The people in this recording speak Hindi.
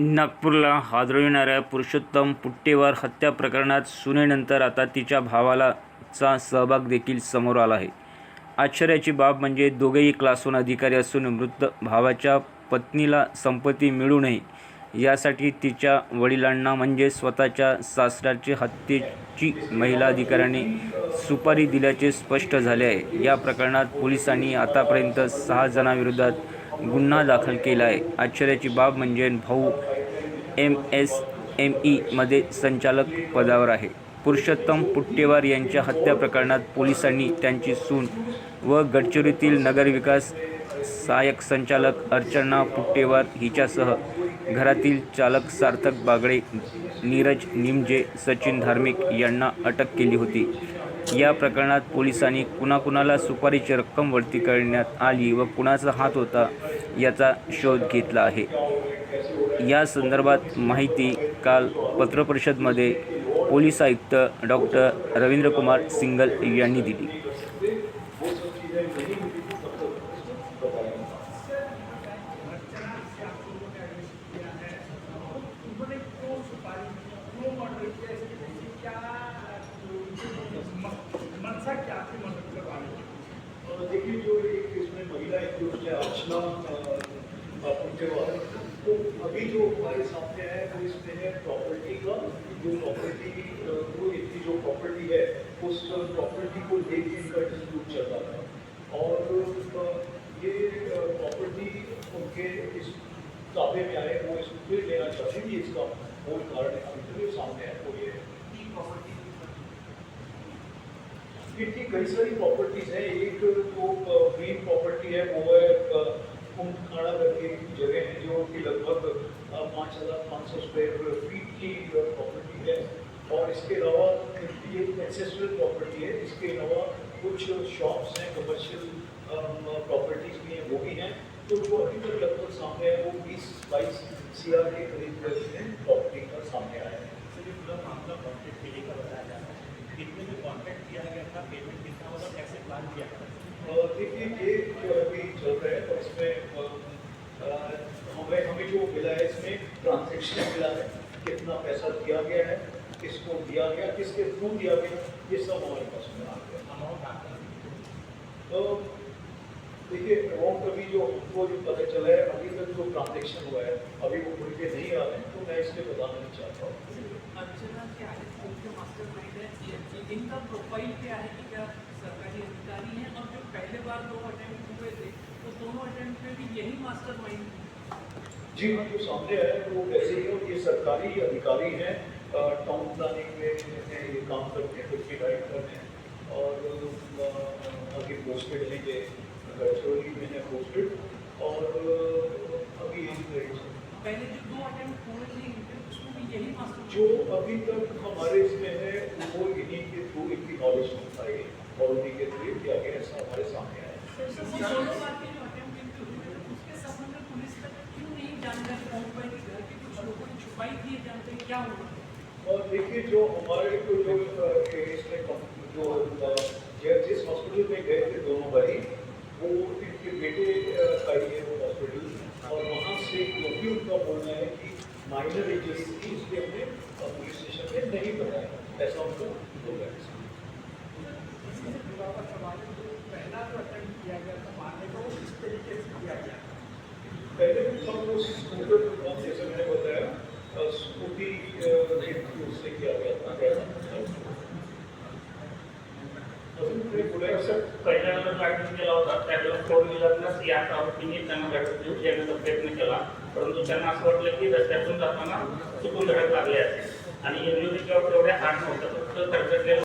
नागपूरला हादरविणाऱ्या पुरुषोत्तम पुट्टेवार हत्या प्रकरणात सुनेनंतर आता तिच्या भावाला चा सहभाग देखील समोर आला आहे. आश्चर्याची बाब म्हणजे दोघेही क्लास वन अधिकारी असून मृत भावाच्या पत्नीला संपत्ती मिळू नये यासाठी तिच्या वडिलांना म्हणजे स्वतःच्या सासऱ्याची हत्येची महिला अधिकाऱ्याने सुपारी दिल्याचे स्पष्ट झाले आहे. या प्रकरणात पोलिसांनी आतापर्यंत सहा जणांविरोधात गुन्हा दाखल केला आहे आश्चर्याची बाब म्हणजे भाऊ एम एस एम ईमध्ये संचालक पदावर आहे. पुरुषोत्तम पुट्टेवार यांच्या हत्या प्रकरणात पोलिसांनी त्यांची सून व गडचिरोलीतील नगरविकास सहाय्यक संचालक अर्चना पुट्टेवार हिच्यासह घरातील चालक सार्थक बागडे नीरज निमजे सचिन धार्मिक यांना अटक केली होती. या प्रकरणात पोलिसांनी कुणाकुणाला सुपारीची रक्कम वळती करण्यात आली व कुणाचा हात होता याचा शोध घेतला आहे. या संदर्भात माहिती काल पत्रपरिषदमध्ये पोलीस आयुक्त डॉक्टर रवींद्रकुमार सिंगल यांनी दिली. तो अभी जो हमारे सामने है वो इसमें है प्रॉपर्टी का जो प्रॉपर्टी वो इनकी जो प्रॉपर्टी है उस प्रॉपर्टी को लेके इनका डिस्प्यूट चल रहा था और ये प्रॉपर्टी उनके इस ताबे में आए वो इसको लेना चाहते थे इसका मूल कारण अभी सामने है वो ये है इनकी कई सारी प्रॉपर्टीज़ हैं। एक जो मेन प्रॉपर्टी है, वो है कुंभखाड़ा करके जगह है जो कि लगभग पाँच हज़ार पाँच सौ स्क्वायर फीट की प्रॉपर्टी है। और इसके अलावा ये एंसेस्ट्रल प्रॉपर्टी है। इसके अलावा कुछ शॉप्स हैं कमर्शियल प्रॉपर्टीज़ भी हैं, वो भी हैं। तो जो अभी तक लगभग सामने है वो बीस बाईस सी आर के करीब प्रॉपर्टी का सामने आया है सर ये पूरा मामला कॉन्ट्रैक्ट के का बताया जा रहा है कितने में कॉन्ट्रैक्ट किया गया था पेमेंट कितना होगा कैसे प्लान किया था और देखिए ये जो अभी चल रहा है तो इसमें अ, अ, जो मिला है इसमें ट्रांजेक्शन मिला है, कितना पैसा दिया गया है, किसको दिया गया, किसके थ्रू दिया गया, ये सब हमारे पास में आ गया। तो देखिए अमाउंट अभी जो हमको जो पता चला है, अभी तक जो ट्रांजेक्शन हुआ है, अभी वो खुल के नहीं आ रहे हैं तो मैं इसलिए बताना नहीं चाहता हूँ। इनका प्रोफ़ाइल क्या है कि क्या सरकारी अधिकारी हैं? और जो पहले बार दो अटेम्प्ट हुए थे तो दोनों अटेम्प्ट में भी यही मास्टर माइंड जी हाँ, जो सामने है वो वैसे ही है, ये सरकारी अधिकारी हैं टाउन प्लानिंग में हैं, ये काम करते हैं डिप्टी डायरेक्टर हैं। और अ, आगे पोस्टेड हैं ये गडचिरोली में है पोस्टेड और अभी यही पहले जो दो अटेम्प्ट हुए थे उसमें यही जो अभी तक हमारे इसमें है वो इन्हीं के थ्रू इनकी नॉलेज गई और उन्हीं के थ्रू ऐसा हमारे सामने आया है वो दोनों बार के जो अटेम्प्ट इनके हुए थे उसके संबंध में पुलिस तक क्यों नहीं जानकारी पहुँच पाई कि घर के कुछ लोगों ने छुपाई थी ये क्या हुआ और देखिए जो हमारे को जो इसमें जो जिस हॉस्पिटल में गए थे दोनों भाई वो इनके बेटे का ही है वो हॉस्पिटल और वहाँ से भी उनका बोलना है कि माइनर इंजरी थी इसलिए हमने पुलिस स्टेशन में नहीं बताया ऐसा उनको है पहला जो अटेम्प्ट किया गया था मारने का किस तरीके से किया गया? पहले भी हम लोग स्कूटर जैसे मैंने बताया स्कूटी अ, किया गया था केला होता त्यावेळेला फोर व्हीलरनंच या आरोपींनी त्यांना धडक देऊ देण्याचा प्रयत्न केला. परंतु त्यांना असं वाटलं की रस्त्यातून जाताना चुकून धडक लागले असेल. आणि एमयूबी किंवा तेवढे नव्हतं फक्त धडकलेलं